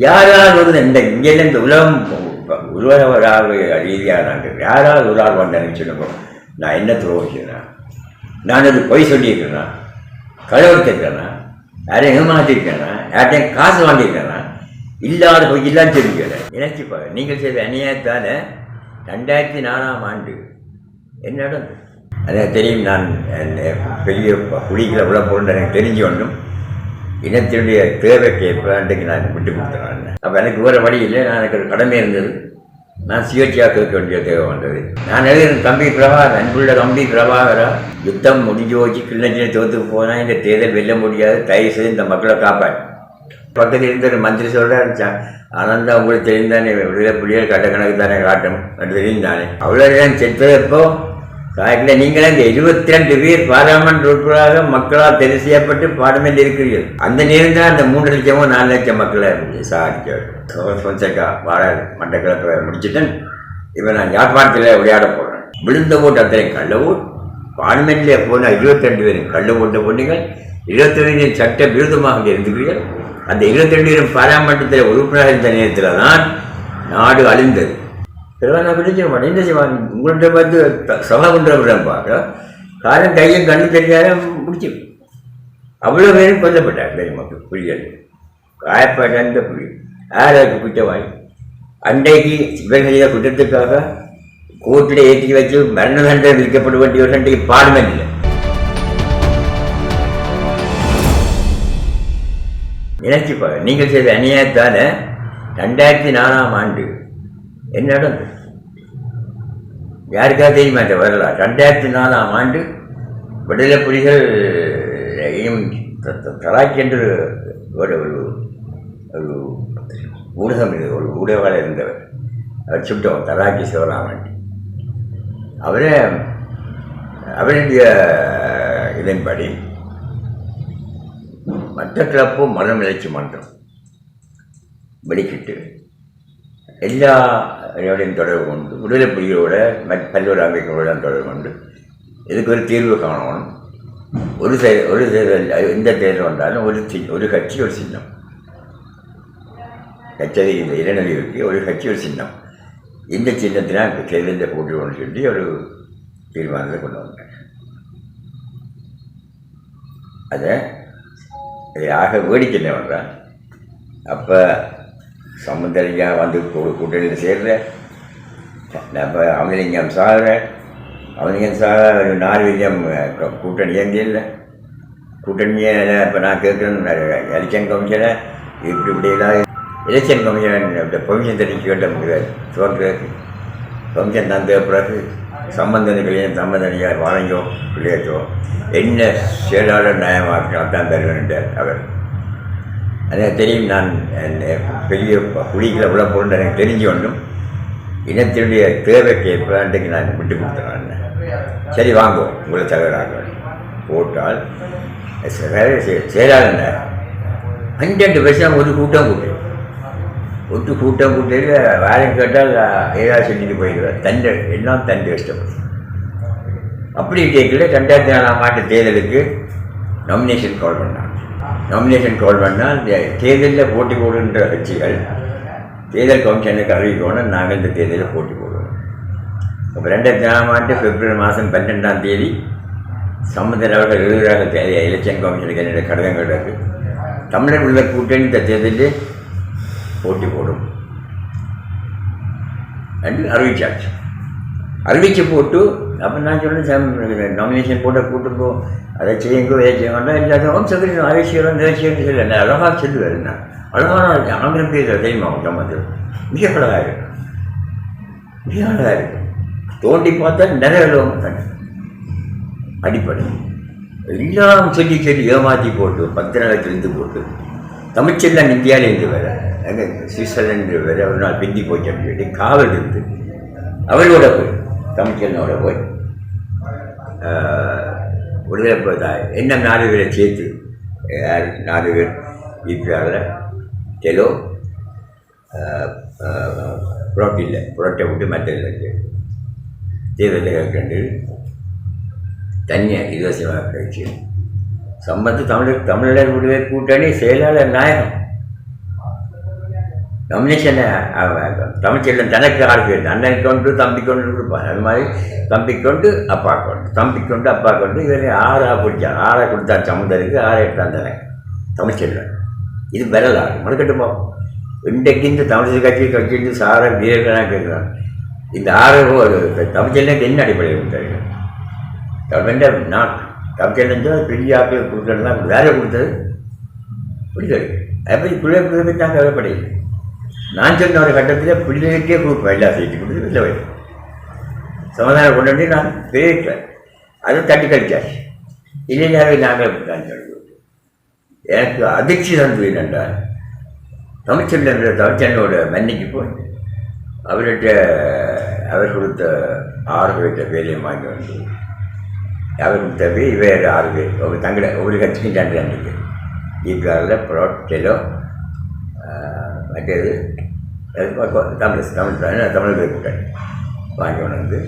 யாராவது ஒரு இந்த இங்கேருந்து இந்த உலகம் உருவராக ரீதியாக நான் யாராவது ஒரு ஆள் வந்தேன்னு சொல்லுங்க நான் என்ன துரோகம் செய்யறேன் நான் அது பொய் சொல்லியிருக்கிறேனா களவெடுத்திருக்கேனா யாரையும் ஏமாத்திருக்கேனா யார்ட்டையும் காசு வாங்கியிருக்கேனா இல்லாத பொய் இல்லான்னு தெரிஞ்சுக்கிறேன். நினைச்சுப்பா நீங்கள் செய்த அநியாயத்தால் ரெண்டாயிரத்தி நாலாம் ஆண்டு என்ன நடந்தது? அதே தெரியும் நான் பெரிய குழிகளை உள்ள போன்ற எனக்கு தெரிஞ்சு ஒன்றும் இனத்தினுடைய தேவைக்கு ஏற்ப அன்றைக்கு நான் விட்டு கொடுத்துறேன் அப்போ எனக்கு வேறு வழி இல்லை. நான் எனக்கு ஒரு கடமை இருந்தது. நான் சுயேட்சையாக கேட்க வேண்டிய தேவை வந்தது. நான் எழுதின தம்பி பிரபாகர் அன்புள்ள தம்பி பிரபாகரா யுத்தம் முடிஞ்சு வச்சு கிள்ளஞ்சினை தோத்துக்கு போனால் இந்த தேர்தல் வெல்ல முடியாது. தயவு செய்து இந்த மக்களை காப்பாற்று. பக்கத்தில் இருந்த ஒரு மந்திரி சொல்கிறாரு ஆனந்தா உங்களுக்கு தெரிந்தானே விடுதலை புலிகள் கட்ட கணக்கு தானே காட்டும். தெரியும் தானே. அவ்வளோ நேரம் எப்போ நீங்களே இந்த இருபத்தி ரெண்டு பேர் பாராளுமன்ற உறுப்பினராக மக்களால் தெரிவு செய்யப்பட்டு பாடமில் இருக்கிறீர்கள். அந்த நேரம் தான் அந்த மூன்று லட்சமோ நாலு லட்சம் மக்களை சார் பொன்சேகா வாழ மட்டக்களப்பை முடிச்சுட்டேன். இப்போ நான் யாழ்ப்பாணத்தில் விளையாட போகிறேன் விழுந்த ஓட்டு அத்தனை கள்ள ஓட்டு. பார்லிமெண்ட்டில் இருபத்தி ரெண்டு பேரும் கள்ள ஓட்ட பொண்ணுங்கள் இருபத்தி ரெண்டு சட்ட விருதமாக இருந்துக்கிறீர்கள் அந்த இருபத்தி ரெண்டு பேரும் பாராளுமன்றத்தில் உறுப்பினராக இருந்த நேரத்தில் தான் நாடு அழிந்தது. பிறகு நான் பிடிச்ச மாட்டேன் என்ன செய்வாங்க உங்கள்கிட்ட பார்த்து த- சபா பண்ணுற விடம் பார்க்க காரம் கையும் கண்ணு தெரியாத முடிச்சு அவ்வளோ பேரும் கொல்லப்பட்டார் பெரிய புலிகள் காயப்பட்ட அந்த புலி யாருக்கு குற்றவாளி அன்றைக்கு இவர்கள் செய்த குற்றத்துக்காக கோர்ட்டில் ஏற்றி வச்சு மரண தண்டனை விதிக்கப்பட வேண்டியவர் அன்றைக்கு பார்லிமெண்ட்டில் நினைச்சுப்பாங்க நீங்கள் செய்த அநியாயத்தால் ரெண்டாயிரத்தி நாலாம் ஆண்டு என்ன நடந்தது? யாருக்காவது தெரியுமா இந்த வரலாறு? ரெண்டாயிரத்தி நாலாம் ஆண்டு விடுதலை புலிகள் தலாக்கி என்று ஒரு ஒரு ஒரு ஊடகம் இது ஒரு ஊடகவாளர் இருந்தவர். அவர் சுட்டோம் தலாக்கி சிவராமன் அவரே அவருடைய இதன்படி மனம் மனநிலைச்சி மன்றம் வெளிக்கிட்டு எல்லா அதோடையும் தொடர்பு கொண்டு விடுதலை புலிகளோட பல்வேறு அமைப்புகளோட தொடர்பு கொண்டு இதுக்கு ஒரு தீர்வு காணணும். ஒரு தே ஒரு தேர்தல் எந்த தேர்தல் வந்தாலும் ஒரு சி ஒரு கட்சி ஒரு சின்னம். கச்சேரி இந்த இளநலிவுக்கு ஒரு கட்சி ஒரு சின்னம். இந்த சின்னத்தினால் தேர்தலில் போட்டுவோம்னு சொல்லி ஒரு தீர்மானத்தை கொண்டு வந்தேன் அதை ஆக வேடிக்கை என்ன பண்ணுறான் அப்போ சமுந்தரியா வந்து கூட்டணியில் சேர்ற நம்ம அமலிங்கம் சாகிற அமலிங்கம் சாக நார்வீகம் கூட்டணி எங்கே இல்லை இப்போ நான் கேட்குறேன் எலெக்ஷன் கமிஷனை இப்படி இப்படி எல்லாம் எலெக்ஷன் கமிஷன் இந்த பெர்மிஷன் தெரிவிக்க முடியாது தோன்றுறது பெர்மிஷன் தந்த பிறகு சம்பந்தங்களையும் சம்பந்தனையார் வாங்கியோ பிள்ளையோ என்ன செயலாளர் நியாயமாக தான் தருவேன்ட்டார் அவர் எனக்கு தெரியும் நான் பெரிய புலிகளை உள்ள பொருள் எனக்கு தெரிஞ்சு ஒன்றும் இனத்தினுடைய தேவைக்கு ஏற்ப அன்றைக்கு நான் விட்டு கொடுத்துறேன் சரி வாங்குவோம் உங்களை தலைவராக போட்டால் செயலாளர் செ- செயலாளர் பன்னெண்டு வருஷம் ஒரு கூட்டம் கூட்டு. ஒட்டு கூட்டம் கூட்டிட்டு வேலை கேட்டால் ஏதாவது சொல்லிட்டு போயிடுவேன் தண்டை எல்லாம் தண்டு கஷ்டப்படும் அப்படி கேட்கல ரெண்டாயிரத்தி நாலாம் ஆண்டு தேர்தலுக்கு நாமினேஷன் கால் பண்ணாங்க. நாமினேஷன் கால் பண்ணால் இந்த தேர்தலில் போட்டி போடுகின்ற கட்சிகள் தேர்தல் கமிஷனுக்கு அறிவிக்கணும் நாங்கள் இந்த தேர்தலில் போட்டி போடுவோம். இப்போ ரெண்டாயிரத்தி ஆண்டு பிப்ரவரி மாதம் பன்னெண்டாம் தேதி சம்பந்தன் அவர்கள் எழுதுகிறாங்க தேதி எலெக்ஷன் கமிஷனுக்கு என்னுடைய கடிதம் இருக்கு. தமிழர் உள்ள கூட்டணி இந்த தேர்தலில் போட்டி போடும். என்று அறிவிச்சாச்சு. அறிவிச்சு போட்டு அப்போ நான் சொன்னேன் நாமினேஷன் போட்ட கூட்டு போ. அதை செய்யுங்கோ இதை செய்யுங்க. எல்லாத்தையும் சரி அறிவிச்சிடும் நிகழ்ச்சின்னு சொல்லி நான் அழகாக சொல்லுவேன் நான் அழகான ஆங்கிலம் பேசுகிற தெரியுமா அவங்க சம்பந்தம்? மிக அழகாக இருக்கும். மிக அழகாக இருக்கும். தோண்டி பார்த்தா நிறைய தண்ணி அடிப்படை. எல்லாம் சொல்லி சொல்லி ஏமாற்றி போட்டு பத்து நாளைக்கு போட்டு. தமிழ்ச்செல்லாம் இந்தியாவிலேருந்து வேற எங்கள் சுவிட்சர்லாந்து வேறு ஒரு நாள் பிந்தி போச்சு அப்படின்னு சொல்லி காவல் இருந்து. அவளோட போய். தமிழ்ச்செல்லோட போய் விடுதலை போதாய் என்ன நாலு பேரை சேர்த்து யார் நாலு பேர் இருக்கிறாங்கள தெலோ புரோட்டி புரோட்டை விட்டு மற்றது இருக்கு. தேர்தலில் கண்டு தனியாக இலவசமாக கழிச்சு சம்பத்து தமிழர் தமிழர் விடுதலை கூட்டணி செயலாளர் நாயகம். கம்யூனிஷனை தமிழ்ச்செல்வன் தனக்கு ஆள் பேர் அண்ணன் கொண்டு தம்பி கொண்டு கொடுப்பான் அது மாதிரி தம்பி கொண்டு அப்பா கொண்டு தம்பி கொண்டு அப்பா கொண்டு இவர் ஆறாக பிடிச்சான் ஆறாக கொடுத்தான் சமுந்தருக்கு ஆறை எடுத்தான் தனக்கு. தமிழ்ச்செல்வன் இது வரலாறு. மறுக்கட்டுமா இன்றைக்கு இந்த தமிழ் கட்சி கட்சிட்டு சார வீரர்களாக கேட்குறான் இந்த ஆறு தமிழ்ச்செல்வனுக்கு என்ன அடிப்படையில் கொடுத்தாரு தமிழ் நான் தமிழ்ச்செல்வன் பெரிய ஆட்கள் கொடுக்கறதுலாம் வேற கொடுத்தது. பிடிக்காது அப்படி குழந்தை பிள்ளை தான் தேவைப்படையில்லை நான் சொன்ன ஒரு கட்டத்தில் பிள்ளைகளுக்கே கொடுப்பேன். எல்லா சீட்டு கொடுத்து வெளில போய் சமாதானம் கொண்டு வந்து நான் பேசிட்டேன் அதை தட்டி கழிச்சாச்சு. இல்லையாவே நாங்களே இப்படிதான் எனக்கு அதிர்ச்சி தந்து என்னென்றால் தமிழ்ச்செல்வன் தமிழ்ச்செல்வனோட மன்னிக்கு போய் அவர்கிட்ட அவர் கொடுத்த ஆறு பேர்கிட்ட வேலையை வாங்கி வந்து அவர் கொடுத்த பேர் வேறு ஆறு பேர் ஒரு தங்கட ஒரு கட்சிக்கும் ரெண்டு அன்றைக்கு ஈக்காரில் புரோட்டெலோ மற்றது தமிழ் தமிழ் தான் தமிழ் பேர் கூட்டாளி வாங்கி வந்து.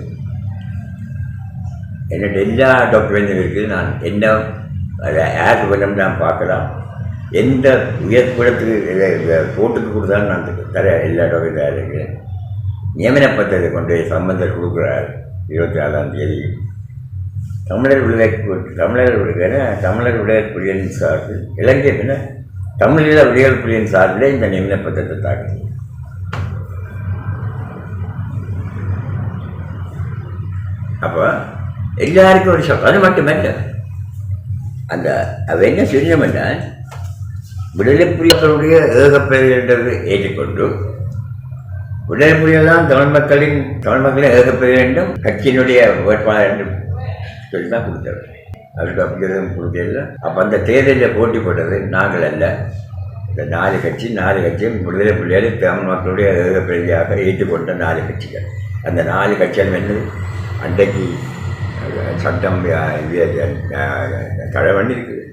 என்னோட எல்லா டாக்குமெண்ட்டும் இருக்குது. நான் என்ன யாருக்கு வேணும் நான் பார்க்கலாம் எந்த உயர் போட்டுக்கு கொடுத்தாலும் நான் தர எல்லா டாக்குமெண்ட்டும் இருக்கிறேன். நியமன பத்திரத்தை கொண்டு போய் சம்பந்தர் கொடுக்குறார். இருபத்தி நாலாம் தேதி. தமிழர் விடுதலை தமிழர் விடுதலை தமிழர் விடுதலை புலிகளின் சார்பில் இலங்கை பின்ன தமிழீழ விடுதலை புலியின் சார்பில் இந்த நியமன பத்திரத்தை தாக்கல் அப்போ எல்லாருக்கும் ஒரு ஷாக் அது மட்டுமல்ல அந்த அவ என்ன சொன்னோம்னா விடுதலை புலிகளுடைய ஏகப்பெயர்ன்றது ஏற்றுக்கொண்டு விடுதலை புலிகள் தான் தமிழ் மக்களின் தமிழ் மக்களின் ஏகப்பெயர் வேண்டும் கட்சியினுடைய வேட்பாளர் என்றும் சொல்லி தான் கொடுத்தவர் அவருக்கு அப்படிங்கிறதும் கொடுக்கல அப்போ அந்த தேர்தலில் போட்டி போட்டது நாங்கள் அல்ல. இந்த நாலு கட்சி நாலு கட்சியும் விடுதலை புலிகளை தமிழ் மக்களுடைய ஏகப்பெரியாக ஏற்றுக்கொண்ட நாலு கட்சிகள். அந்த நாலு கட்சிகள் என்று அன்றைக்கு சட்டம் அஹ், தடை இருக்குது.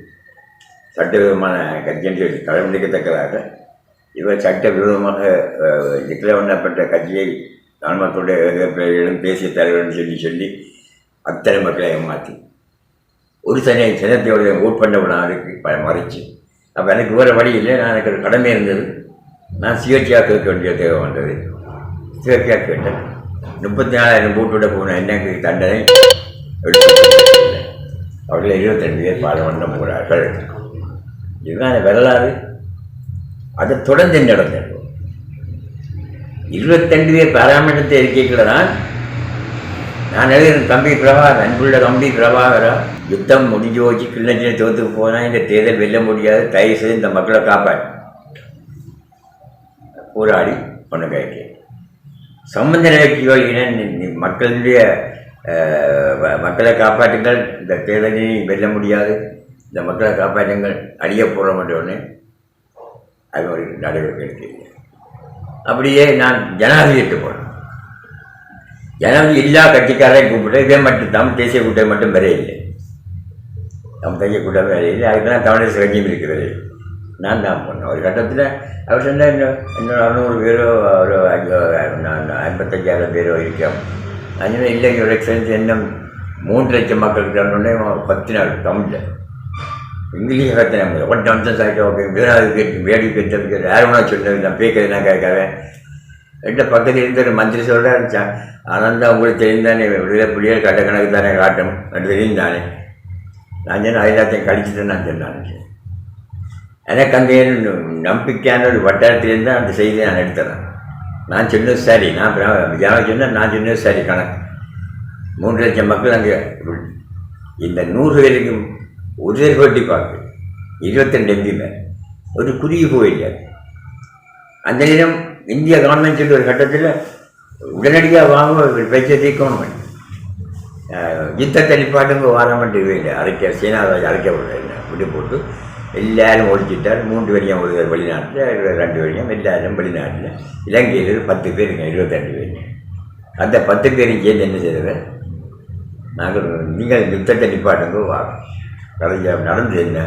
சட்டவிரோதமான கட்சியை என்று தடை பண்ணிக்கத்தக்கதாக இவர் சட்டவிரோதமாக டிக்ளேர் பண்ணப்பட்ட கட்சியை தமிழ் பேசிய தலைவர்னு சொல்லி சொல்லி அத்தனை மக்களை ஏமாற்றி. ஒரு சனி சினத்தையோட ஓட் பண்ண நாளுக்கு ப மறைச்சு. அப்போ எனக்கு வேறு வழி இல்லை நான் எனக்கு ஒரு கடமை இருந்தது. நான் சுயேட்சையாக கேட்க வேண்டிய தேவை வந்தது. சுயேட்சையாக கேட்டேன். முப்பத்தி நாலாயிரம் போட்டுவிட போன எனக்கு தண்டனை. அவர்கள் இருபத்தெண்டு பேர் பாராளுமன்றம் போகிறார்கள் இதுதான் வரலாறு. அதை தொடர்ந்து நடந்தது? இருபத்தெண்டு பேர் பாராளுமன்றத்தை இருக்கைகளை தான் நான் எழுதுறேன் தம்பி பிரபாகர் அன்புள்ள தம்பி பிரபாகரா. யுத்தம் முடிஞ்சு வச்சு கிள்ளச்சினை தோத்துக்கு போனால் இந்த தேர்தல் வெல்ல முடியாது தயவு செய்து இந்த மக்களை காப்பாடு போராடி பொண்ணு கைக்கு. சம்பந்த நிகழ்ச்சிகள் இன மக்களுடைய மக்களை காப்பாற்றுங்கள். இந்த தேர்தலை வெல்ல முடியாது. இந்த மக்களை காப்பாற்றுங்கள். அழிய போகிற உடனே அது ஒரு நடவடிக்கை எடுக்கல அப்படியே நான் ஜனாதிபதிட்டு போனேன் ஜனாதிபதி எல்லா கட்சிக்காரையும் கூப்பிட்டு இதே மட்டும் தமிழ் தேசிய கூட்டம் மட்டும் வரையில்லை தமிழ் தேசிய கூட்டம் வரையில்லை அதுக்கெல்லாம் தமிழரசு கட்சியும் இருக்கிறது நான் தான் பண்ணேன் ஒரு கட்டத்தில் அவர் சொன்னால் இன்னும் இன்னும் அறுநூறு பேரோ ஒரு நான் ஐம்பத்தஞ்சாயிரம் பேரோ இருக்கோம் அதனால இல்லை ஒரு எக்ஸ்பீரியன்ஸ் இன்னும் மூன்று லட்சம் மக்களுக்கு தரணுன்னே பத்து நாள் தமிழில் இங்கிலீஷ் கத்தனை ஒன் நம்சன்ஸ் ஆகிட்டு ஓகே வேறாவது கேட்டு வேடி கேட்டு யாரும் சொன்னது நான் பேக்கிறது நான் கேட்கறேன் ரெண்டு பக்கத்தில் இருந்த ஒரு மந்திரி சொல்கிறா இருந்துச்சான் ஆனால் தான் உங்களுக்கு தெரிந்தானே விடுதலை புள்ளியல் கட்ட கணக்கு தானே காட்டும் அது தெரியும் தானே நான் சொன்னேன் எல்லாத்தையும் கழிச்சுட்டு நான் சொன்னான் எனக்கு அந்த நம்பிக்கையான ஒரு வட்டாரத்திலேருந்து அந்த செய்தியை நான் எடுத்துறேன். நான் சொன்னது சரி. நான் விஜயாவை சொன்னேன் நான் சொன்னது சரி கணக்கு. மூன்று லட்சம் மக்கள் அங்கே இந்த நூறு பேருக்கும் ஒரு கோட்டி பார்க்கு. இருபத்திரெண்டு எம்பியில் ஒரு குறுகி போயில்லை அந்த நேரம் இந்திய கவர்மெண்ட் சொல்லி ஒரு கட்டத்தில் உடனடியாக வாங்க ஒரு பேச்சை தீர்க்கணும் யுத்தத்தை நிப்பாட்டுங்க வாரமட்டு இல்லை அரைக்க சீனாவை அரைக்க விட விட்டு போட்டு எல்லாரும் ஒழிச்சிட்டார் மூன்று வரையும் ஒரு வெளிநாட்டில் ரெண்டு வழியும் எல்லாரும் வெளிநாட்டில். இலங்கையில் ஒரு பத்து பேருங்க இருபத்தெண்டு பேர். அந்த பத்து பேரும் சேர்ந்து என்ன செய்கிறது நாங்கள் நீங்கள் யுத்தத்தை நிப்பாட்டுங்க வாங்க கலைஞ நடந்து என்ன?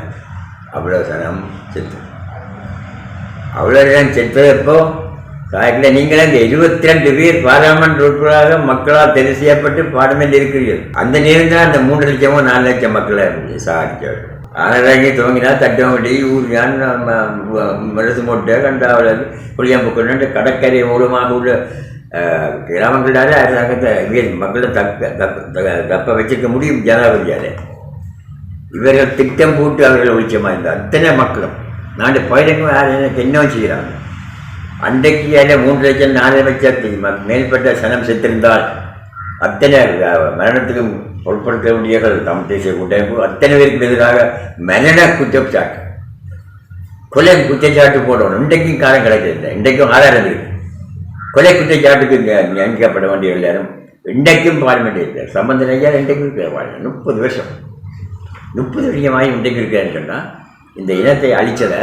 அவ்வளோ சனம் செத்து அவ்வளோ நேரம் செத்ததப்போ காய்க்கில் நீங்களே இந்த இருபத்தி ரெண்டு பேர் பாராளுமன்ற உறுப்பினராக மக்களால் தெரிவு செய்யப்பட்டு பாடமேல் இருக்கிறீர்கள். அந்த நேரம் தான் அந்த மூன்று லட்சமோ நாலு லட்சம் மக்களை சாதிச்சார்கள் ஆனரங்கி துவங்கினா தட்டமட்டி ஊரியான் மருது மொட்டை கண்டாவளர் புளியம்புக்குன்னு கடற்கரை மூலமாக உள்ள கிராமங்களாலே அரசாங்கத்தை இவியல் மக்களை தக்க தக்க- தப்ப வச்சுக்க முடியும் ஜனாதிபதியால் இவர்கள் திட்டம் போட்டு அவர்கள் ஒழிச்சமாக இருந்தார் அத்தனை மக்களும் நாடு பயிரங்கும் யார் என்ன செய்கிறாங்க அன்றைக்கு அதில் மூன்று லட்சம் நாலு லட்சத்துக்கு மேல்பட்ட மேற்பட்ட சனம் செத்திருந்தால் அத்தனை மரணத்துக்கும் பொருட்படுத்த வேண்டியவர்கள் தமிழ் தேசிய கூட்டமைப்பு அத்தனை பேருக்கு எதிராக மரண குற்றச்சாட்டு. கொலை குற்றச்சாட்டு போடணும். இன்றைக்கும் காலம் கிடைக்கிறது இன்றைக்கும் ஆதாரம் இருக்கு. கொலை குற்றச்சாட்டுக்கு நியமிக்கப்பட வேண்டிய எல்லாரும் இன்றைக்கும் பார்லிமெண்ட் இருக்கு சம்பந்தம் ஐயா இன்றைக்கும் இருக்கிற முப்பது வருஷம். முப்பது வருஷமாகி இன்றைக்கு இருக்கிறேன்னு சொன்னால் இந்த இனத்தை அழிச்சதை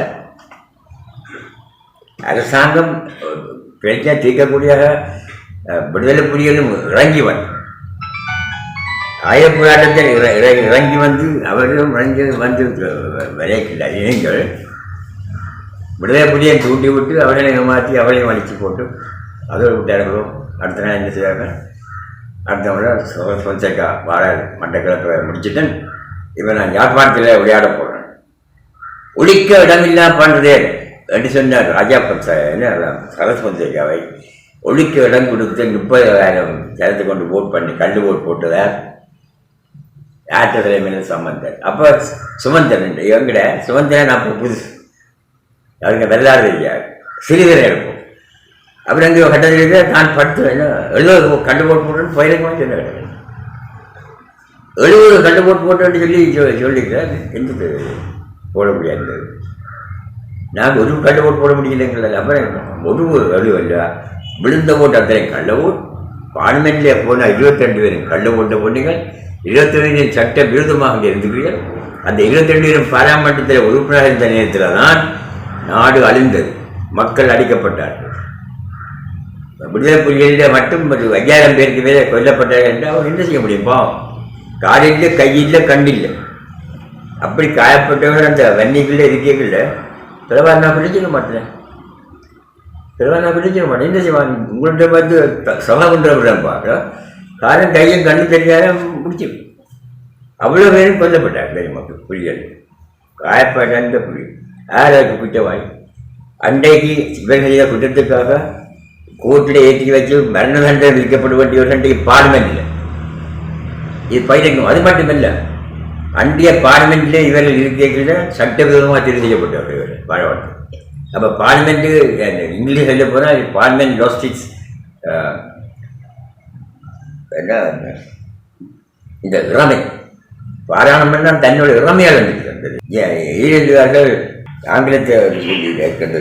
அரசாங்கம் பிரச்சனை தீர்க்கக்கூடிய விடுதலை புலிகளும் இறங்கி வந்து ஆயப்பாட்டத்தில் இற- இறங்கி வந்து அவர்களும் இறங்கி வந்து விளையாட்டு இளைஞர்கள் விடுதலை புலியை தூண்டி விட்டு அவர்களை ஏமாற்றி அவளையும் அடித்து போட்டு அதோடு விட்டார்களோ? அடுத்த நாள் என்ன செய்வாங்க? அடுத்த முறை சொன்சேக்கா வார மட்டக்கிழப்பை முடிச்சுட்டேன் இப்போ நான் யாழ்ப்பாணத்தில் விளையாட போகிறேன் ஒழிக்க இடமில்லா பண்ணுறதே என்று சொன்னார் ராஜா பக்ச என்ன சரஸ் பொன்சேகாவை ஒழிக்க இடம் கொடுத்து முப்பதாயிரம் ஜனத்தை கொண்டு ஓட் பண்ணி கல் ஓட் போட்டதார் யார்கிட்ட தலைமையில் சம்பந்தர் அப்போ சுமந்தன் எங்கட சுமந்தன் அப்போ புதுசு அவங்க வெள்ளாறு தெரியாது சிறிதரை எடுப்போம் அப்புறம் அங்கே கட்டத்தில் நான் படுத்து என்ன எழுபது கண்டு போட்டு போட்டுன்னு பயிரங்கமாக சொன்ன எழுபது கண்டு போட்டு போட்டோன்னு சொல்லி சொ- சொல்லிக்கிறேன் எந்த போட முடியாது. நாங்கள் ஒரு கண்டு போட்டு போட முடியலைங்கள. அப்புறம் ஒரு எழுவல்ல விழுந்த போட்டு அத்தனை கள்ள ஓட் பார்லிமெண்ட்லேயே போனால் இருபத்தி ரெண்டு பேரும் கள்ள ஓட்ட போட்டீங்கள் இருபத்தி சட்ட விருதமாக இருந்தீர்கள் அந்த இருபத்தி பாராமட்டத்தில் உறுப்பினர் உறுப்பினராக இருந்த நேரத்தில் தான் நாடு அழிந்தது. மக்கள் அடிக்கப்பட்டார்கள். விடுதலை புலிகளில் மட்டும் ஒரு ஐயாயிரம் பேருக்கு மேலே கொல்லப்பட்டார்கள் என்று அவர் என்ன செய்ய முடியும் பாவம் காலில் கையில் கண்ணில் அப்படி காயப்பட்டவர்கள் அந்த வன்னிகளில் இருக்கீங்கல்ல பிறவா நான் பிடிச்சிக்க மாட்டேன். பிறவா நான் பிடிச்சிக்க மாட்டேன். என்ன செய்வாங்க உங்கள்கிட்ட வந்து சபா பண்ணுறவர்கள் பார்க்க காலம் கையும் கண்ணு தெரியாத முடிச்சு அவ்வளோ பேரும் கொல்லப்பட்டார் பெருமக்கள் புலிகள். காயப்பட்ட புலி ஆராய்ச்சி குற்றவாளி. அன்றைக்கு இவர்கள் செய்த குற்றத்துக்காக கோர்ட்டில் ஏற்றி வச்சு மரண தண்டனை விதிக்கப்பட வேண்டியவர்கள் அன்றைக்கு பார்லிமெண்ட்டில் இது பயிரங்கம் அது மட்டுமல்ல அன்றைய பார்லிமெண்ட்டில் இவர்கள் இருக்கிற சட்டவிரோதமாக தெரிவு செய்யப்பட்டவர்கள் இவர்கள் பாராட்டு அப்போ பார்லிமெண்ட்டு இங்கிலீஷ் சொல்ல போனால் பார்லிமெண்ட் லாஸ்டிக்ஸ் என்ன இந்த இறமை. என்ன தன்னுடைய இறமையால் இருந்தது. ஈழந்தார்கள் ஆங்கிலத்தை சொல்லி இருக்கின்ற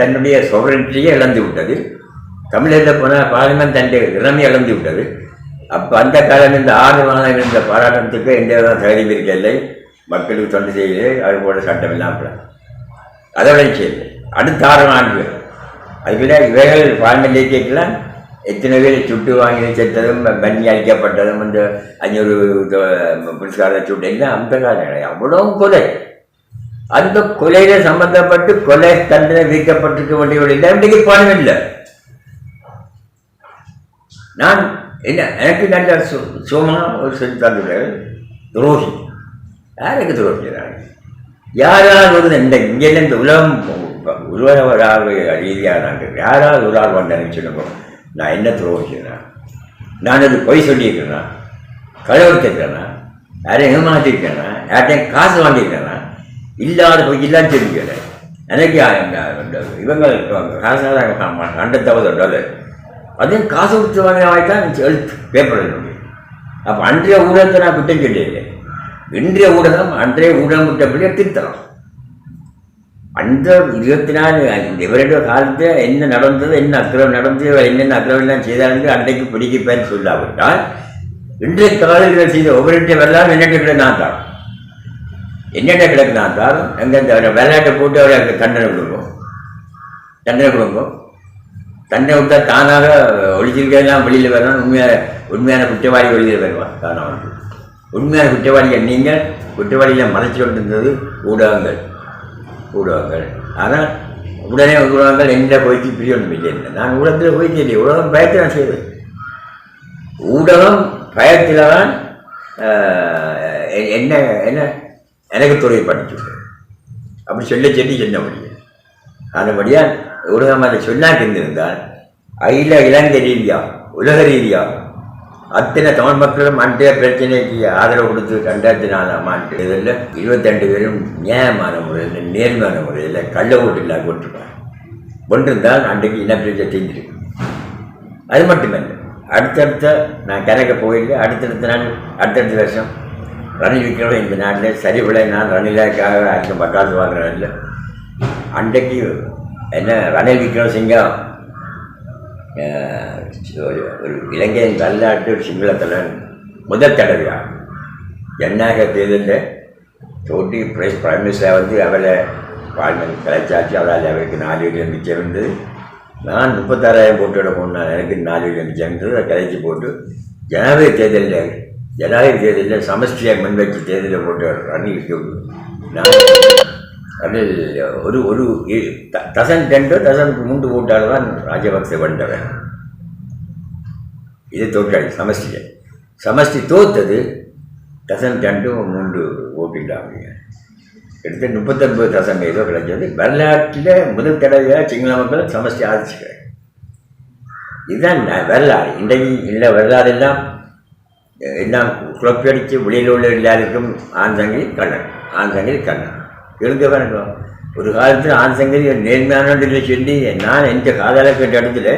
தன்னுடைய சோவரிட்டியை இழந்து விட்டது. தமிழரில் போனால் பாராயணம் தன்னுடைய இறமை இழந்து விட்டது. அப்போ அந்த காலம் இந்த ஆறு மாதம் இருந்த பாராட்டத்துக்கு எந்த வித தகுதியும் இருக்கவில்லை. மக்களுக்கு தொண்டு செய்யலை அது போல சட்டம் இல்லாமல் அதோட செய்யலை அடுத்த ஆறு ஆண்டுகள் அதுக்குள்ள இவைகள் பாரம்பரிய கேட்கலாம். எத்தனை பேர் சுட்டு வாங்கி செத்ததும் பண்ணி அழிக்கப்பட்டதும் இந்த அஞ்சூறு புரஸ்கார சுட்டு எல்லாம் அந்த காலம் அவ்வளோ கொலை? அந்த கொலையில் சம்பந்தப்பட்டு கொலை தண்டனை விதிக்கப்பட்டிருக்க வேண்டியவர்கள் இல்லை பணம் இல்லை நான் என்ன எனக்கு நல்ல சு- சுகமா ஒரு செஞ்சு தந்துட்டார் துரோகி. யாருக்கு துரோகி? யாராவது ஒரு இந்த இங்கேருந்து இந்த உலகம் உருவராக ரீதியாக நாங்கள் யாராவது ஒரு ஆள் வந்தேன்னு சொல்லுங்க நான் என்ன துரோகம் துரோகிக்கிறேன் நான் அது பொய் சொல்லியிருக்கிறேனா? களவெடுத்திருக்கிறேனா யாரையும் ஏமாற்றிருக்கேனா யார்ட்டையும் காசு வாங்கியிருக்கேனா இல்லாத போய் இல்லான்னு தெரிஞ்சுக்கிறேன் எனக்கு இவங்க காசாக ஹண்ட்ரட் டாலர் அதையும் காசு கொடுத்து வாங்கி தான் எழுத்து பேப்பரில் அப்போ அன்றைய ஊடகத்தை நான் குற்றம் சொல்லியிருக்கேன் இன்றைய ஊடகம் அன்றைய ஊடகம் விட்டபடியே திருத்தலாம். அந்த இருபத்தி நாலு இந்த இவருடைய காலத்தில் என்ன நடந்தது என்ன அக்கிரமம் நடந்தது என்னென்ன அக்கிரமம் எல்லாம் செய்தார்கள் அன்றைக்கு பிடிக்கப்பேன்னு சொல்லாவிட்டால் இன்றைய காலங்களில் செய்த ஒவ்வொருடைய வெள்ளாம் என்னென்ன கிடக்கு நான் தான் என்னென்ன கிடக்கு நான் தான் எங்கே இந்த விளையாட்டை போட்டு அவருக்கு தண்டனை கொடுக்கும் தண்டனை கொடுக்கும் தண்டனை விட்டா தானாக ஒழிச்சிருக்கலாம் வெளியில் வரணும் உண்மையான உண்மையான குற்றவாளி வெளியில் வருவான் தானாக வந்து உண்மையான குற்றவாளிகள் நீங்கள் குற்றவாளிகளை மறைச்சு கொண்டிருந்தது ஊடகங்கள் ஊடகங்கள் ஆனால் உடனே ஊடகங்கள் போய்த்து போய்க்கு ஒன்றும் இல்லை. நான் ஊடகத்தில் போய் இல்லை. உலகம் பயத்தை நான் செய்வேன் ஊடகம் பயத்தில் தான் என்ன என்ன எனக்கு துறை படிச்சு அப்படி சொல்ல சொல்லி சொன்ன முடியும் அதுபடியாக ஊடகம் அதை சொன்னாக்கு இருந்திருந்தால் அகில இலங்கை ரீதியாக உலக ரீதியா அத்தனை தமிழ் மக்களும் அன்றைய பிரச்சனைக்கு ஆதரவு கொடுத்து ரெண்டாயிரத்தி நாலாம் ஆண்டு இதில் இருபத்தெண்டு பேரும் நியாயமான முறையில் நேர்மையான முறையில் கள்ள ஓட்டு இல்லாமல் போட்டிருப்பாங்க ஒன்றிருந்தால் அன்றைக்கு இனப்பிரச்சனை தெரிஞ்சிருக்கு அது மட்டுமல்ல அடுத்தடுத்த நான் கணக்க போயிட்டு அடுத்தடுத்த நாள் அடுத்தடுத்த வருஷம் ரணில் விக்ரம இந்த நாட்டில் சரிவிலை நான் ரணிலாக்காக யாருக்கும் பக்காசு வாங்குறேன் இல்லை. அன்றைக்கு என்ன ரணில் விக்ரமசிங்கம் சிங்கம் ஒரு இலங்கையின் வரலாற்று சிங்களத்தில் முதல் தடவையா? ஜனநாயக தேர்தலில் தோட்டி பிரைஸ் பிரைம் மினிஸ்டர் வந்து அவரை வாழ்மன் கலைச்சாச்சு அதால் அவருக்கு நாலு வீடு மிச்சம் இருந்தது நான் முப்பத்தாறாயிரம் போட்டோட போனேன் எனக்கு நாலு வீடு மிச்சம் இருந்தது அதை கலைச்சி போட்டு ஜனாதிபதி தேர்தலில் ஜனாதிபதி தேர்தலில் சமஷ்டியை முன்வச்சு தேர்தலில் போட்டு ரன்னிங் நான் அதில் ஒரு ஒரு டசன் ரெண்டு தசன் தசனுக்கு மூன்று போட்டால் தான் ராஜபக்சே வந்தவன் இது தோற்றாளி சமஷ்டியை. சமஷ்டி தோத்தது தசன் ரெண்டும் மூன்று ஓட்டிட்டாங்க இல்லாமல் எடுத்து முப்பத்தொன்பது தசம் ஏதோ கிடைச்சது வரலாற்றில் முதல் தடவையாக சிங்கள மக்கள் சமஷ்டி ஆதிச்சுக்கிறாங்க இதுதான் வரலாறு. இன்றைக்கு இல்லை வரலாறு எல்லாம் எல்லாம் குழப்படித்து வெளியில் உள்ள எல்லாருக்கும் ஆண் கண்ணன். ஆண் சங்கிலி கண்ணன். எழுங்க வேணும் ஒரு காலத்தில் ஆண் சங்கிலி நேர்மையான சொல்லி நான் எந்த காதால கேட்ட இடத்துல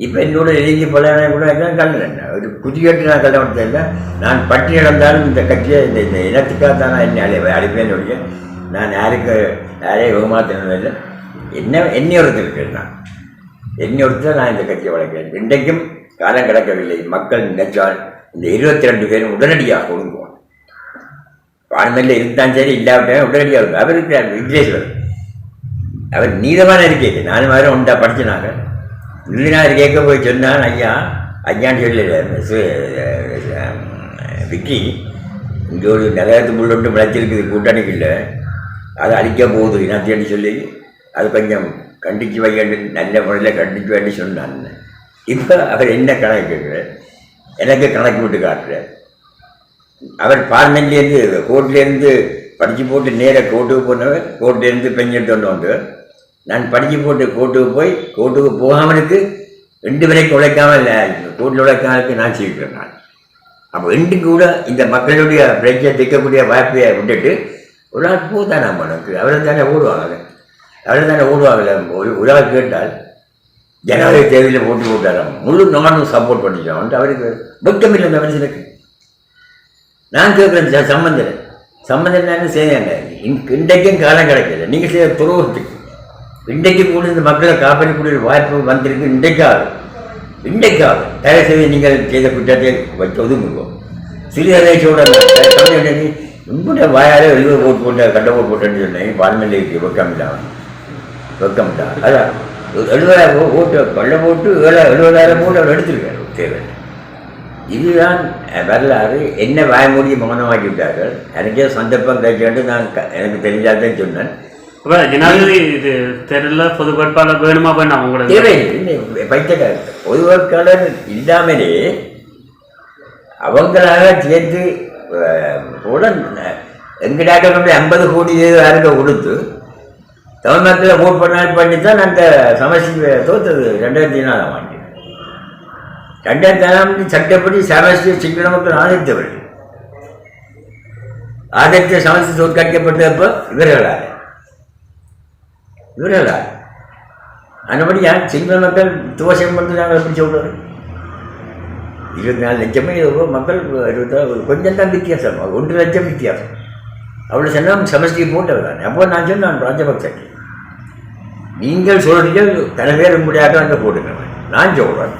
இப்போ என்னோட எழுதி பழைய கூட எல்லாம் கண்ணன் ஒரு புதிய நான் கல்யாணத்தை இல்லை நான் பட்டி இழந்தாலும் இந்த கட்சியை இந்த இந்த இனத்துக்காக தான் நான் என்ன அழை அழைப்பேன்னு ஒழிய நான் யாருக்கு யாரையும் ஏமாத்தினதும் இல்லை. என்ன என்னை ஒருத்தர் நான் என்னை ஒருத்தர் நான் இந்த கட்சியை வளர்க்கிறேன். இன்றைக்கும் காலம் கிடக்கவில்லை. மக்கள் நினைச்சால் இந்த இருபத்தி ரெண்டு பேரும் உடனடியாக ஒழுங்குவோம் பார்லிமெண்ட்ல இருந்தாலும் சரி இல்லாவிட்டாலும் உடனடியாக ஒழுங்கு அவர் இருக்கிறார் விக்னேஸ்வர் அவர் நீதமான இருக்கே நானும் மாதிரி உண்டா படிச்சுனாங்க நிதிநாதர் கேட்க போய் சொன்னான் ஐயா ஐயான்னு சொல்லல விக்கி இங்கே ஒரு நகரத்து முள்ளொண்டு விளைச்சிருக்குது கூட்டணிக்கு இல்லை. அதை அழிக்க போகுது இனத்தேன்னு சொல்லி அது கொஞ்சம் கண்டிச்சு வைக்கண்டு நல்ல முறையில் கண்டிச்சு வேண்டி சொன்னான். இப்போ அவர் என்ன கணக்கு கேட்குறார்? எனக்கு கணக்கு விட்டு காட்டுறார். அவர் பார்மெண்ட்லேருந்து கோர்ட்லேருந்து படித்து போட்டு நேராக கோர்ட்டுக்கு போனவர் கோர்ட்லேருந்து பெண் எடுத்துட்டு வந்தவர் நான் படித்து போட்டு கோர்ட்டுக்கு போய் கோர்ட்டுக்கு போகாமலுக்கு ரெண்டு வரைக்கும் உழைக்காமல் கோர்ட்டில் உழைக்காமலுக்கு நான் செய்கிறேன் நான். அப்போ ரெண்டு கூட இந்த மக்களுடைய பிரச்சனை தைக்கக்கூடிய வாய்ப்பையை விட்டுட்டு ஒரு ஆள் போதானா மனக்கு? அவரை தானே ஓடுவாங்க அவரை தானே ஓடுவாங்கல்ல ஒரு ஒரு ஆள் கேட்டால் ஜனாதிபதி தேர்தலில் போட்டு போட்டாராம். முழு நானும் சப்போர்ட் பண்ணிச்சோம் அவருக்கு வெட்கம் இல்லை அந்த மனுஷனுக்கு. நான் கேட்குறேன் சார் சம்பந்தர். சம்பந்தம் தானே செய்யாங்க இன்றைக்கும் காலம் கிடைக்கல நீங்கள் செய்ய துரோகத்துக்கு. இன்றைக்கு கூட இந்த மக்களை காப்பாற்றக்கூடிய வாய்ப்பு வந்திருக்கு. இன்றைக்காவது. இன்றைக்காவது. தயவு செய்து நீங்கள் செய்த குற்றத்தை வச்சு ஒதுங்குவோம். சிறியரேச்சோட உங்களுடைய வாயாலே எழுத போட்டு போட்டு கட்ட போட்டு போட்டேன்னு சொன்னேன். பார்மெண்ட்டுக்கு வெக்கம் இல்லாமல் வெக்கம் இல்லாமல் அதான். எழுபதாயிரம் ஓட்டு கள்ள போட்டு ஏழா எழுபதாயிரம் போட்டு அவர் எடுத்திருக்காரு. தேவை இதுதான் வரலாறு. என்ன வாய்மொழியை மௌனமாக்கி விட்டார்கள் எனக்கே சந்தர்ப்பம் கிடைச்சு நான் எனக்கு தெரிஞ்சாதான் சொன்னேன். அப்ப ஜனாதிபதி இது தெருல பொது வேட்பாளர் வேணுமா வேணாம் உங்களுக்கு? தேவையில்லை. பைத்தியக்காரர் பொது வாக்காளர் இல்லாமலே அவங்களாக சேர்த்து எங்கிட்டாக்க கொண்டு ஐம்பது கோடி யாருக்க கொடுத்து தமிழ் மக்களை ஓட் பண்ணால் பண்ணி தான் அந்த சமஸ்டி தோத்தது ரெண்டாயிரத்தி நாலாம் ஆண்டு. ரெண்டாயிரத்தி நாலாம் ஆண்டு சட்டப்படி சமஸ்டி சிங்கள மக்கள் ஆதரித்தவர்கள். ஆதரித்த சமஸ்தி தோற்கடிக்கப்பட்டப்போ இவர்களால் இவர்களால் அதுபடி யார் சிங்கள மக்கள் துவசம் பண்ணி நாங்கள் எப்படி சொல்கிறோம் இருபத்தி நாலு லட்சமே மக்கள் இருபத்தி கொஞ்சம் தான் வித்தியாசம். ஒன்று லட்சம் வித்தியாசம். அவ்வளோ சொன்னால் சமஸ்தி போட்டவர் தான் அப்போ நான் சொன்னேன் ராஜபக்சக்கு. நீங்கள் சொல்கிறீங்க தன பேர் முடியாத அங்கே போட்டுக்கிறேன் நான் சொல்கிறேன்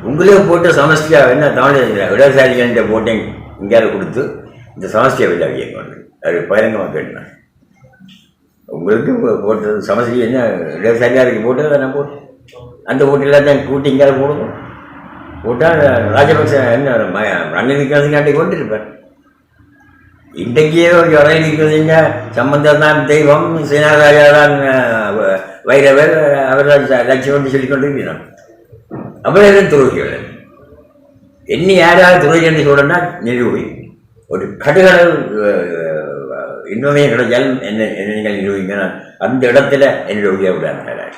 உங்களே போட்டு சமஸ்தியா என்ன தமிழ் விடசாரிகள்கிட்ட போட்டேன் இங்கேயாவது கொடுத்து இந்த சமஸ்தியை வெளியே வைங்க அது பயிரங்கமாக கேட்டேன் உங்களுக்கு போட்டது சமஸ்தி என்ன இடதுசாரியாருக்கு போட்டது நான் போட்டேன் அந்த போட்டியெல்லாம் தான் கூட்டி இங்கேயாவது போடுவோம் போட்டால் ராஜபக்ச என்ன ரணில் விக்ரமசிங்காண்டி கொண்டு இருப்பேன் ஒரு இடம் இருக்கிறதுங்க சம்பந்தம் தான் தெய்வம் சீனாராஜா தான் வைரவர் அவர் தான் லட்சியம் சொல்லிக் கொண்டிருக்கிறான் அவரே துரோகிகள் என்ன யாராவது துரோகி என்று சொல்றேன்னா நிரூபி ஒரு கடுகளவு இன்னுமே கிடைச்சால் என்ன என்ன நீங்கள் அந்த இடத்துல என்னுடைய ரோகியாக விட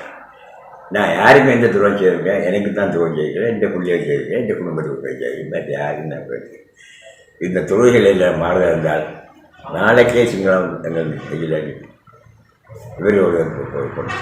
நான் யாருக்கும் எந்த துரோகம் செய்திருக்கேன் எனக்கு தான் துரோகம் செய்கிறேன் எந்த பிள்ளைகள் செய்திருக்கேன் எந்த குடும்பத்துக்கு போய் யாரும் மற்ற யாருக்கும் நான் போயிருக்கேன் இந்த துறைகள் எல்லாம் மாறுதா இருந்தால் நாளைக்கே சிங்களம் எங்கள் கையில் இவர் ஒரு கொண்டு